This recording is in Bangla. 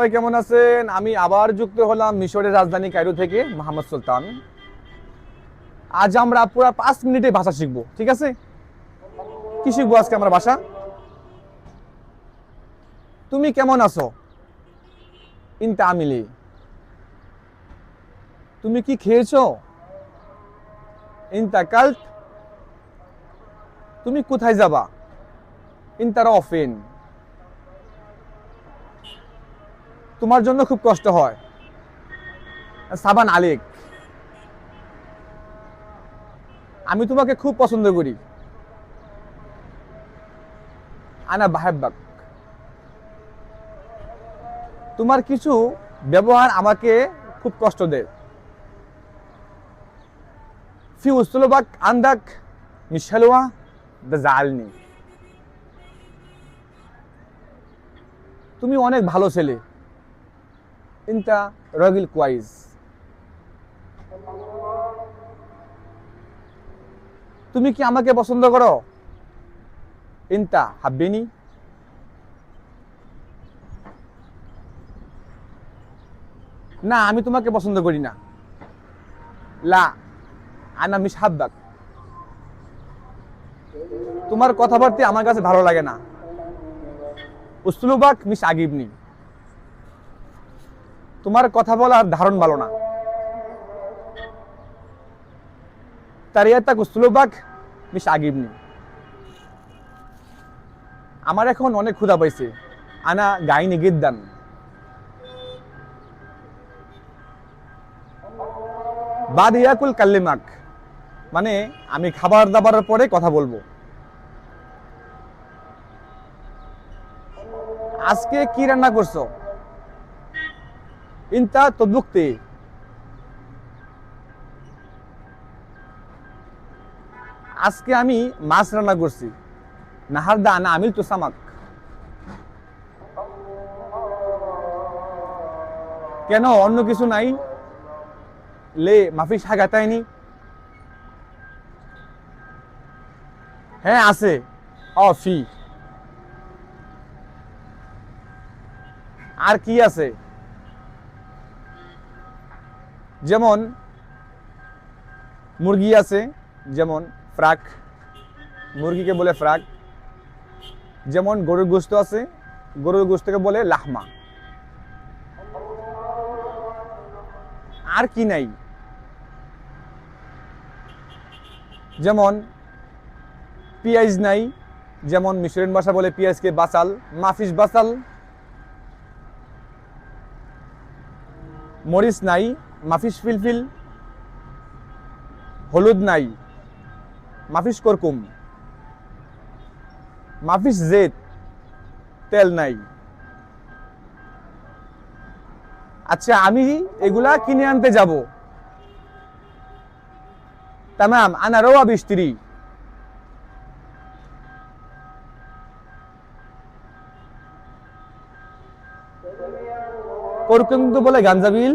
সবাই কেমন আছেন? আমি আবার যুক্ত হলাম মিশরের রাজধানী কায়রো থেকে মোহাম্মদ সুলতান। আজ আমরা পুরো পাঁচ মিনিটে ভাষা শিখব, ঠিক আছে? কি শিখব আজকে আমরা ভাষা? তুমি কেমন আছো? ইনতা আমিলি তুমি কি খেয়েছো? ইনতা কাল্ট। তুমি কোথায় যাবা? ইনতা রফিন তোমার জন্য খুব কষ্ট হয়। সাবান আলেক। আমি তোমাকে খুব পছন্দ করি। আনা বাহেব্বাক। তোমার কিছু ব্যবহার আমাকে খুব কষ্ট দেয়। ফি উসলবাক আন্দাক মিশালুয়া জালনি। তুমি অনেক ভালো ছেলে। ইনতা রগিল কোয়াইজ। তুমি কি আমাকে পছন্দ করো? ইনতা হাব্বিনি। না, আমি তোমাকে পছন্দ করি না। লা, আনা মিস হাব্বাক তোমার কথাবার্তা আমার কাছে ভালো লাগে না। উসলুবাক মিস আগিবনি। তোমার কথা বলার ধারণ ভালো না। তারিয়াতাক উসলুবাক মিস আগিবনি আমার এখন অনেক ক্ষুধা পাইছে। আনা গাইনি গিদ্দান বাদ ইয়াকুল কাল্লিমাক। মানে আমি খাবার দাবারের পরে কথা বলব। আজকে কি রান্না করছ? ইনতা তদ্বুক্তি আজকে আমি মাছ রান্না করছি। নাহারদা আনা আমিল তো সামাক। কেন অন্য কিছু নাই? লে মাফি সাগাতায়নি হ্যাঁ আছে। অ, ফি। আর কি আছে? যেমন মুরগি আছে, যেমন ফ্রাক, মুরগিকে বলে ফ্রাক, যেমন গরুর গোস্ত আছে, গরুর গোস্তকে বলে লাহমা। আর কি নাই? যেমন পিঁয়াজ নাই, যেমন মিশরেন ভাষা বলে পিঁয়াজকে বাসাল মাফিস বাসাল মরিচ নাই মাফিস ফিলফিল, হলুদ নাই, মাফিস করকুম, মাফিস জেদ, তেল নাই। আচ্ছা আমি এগুলা কিনে আনতে যাব। তামাম আনা রোয়া বিস্ত্রি করকুম বলে গাঞ্জাবিল।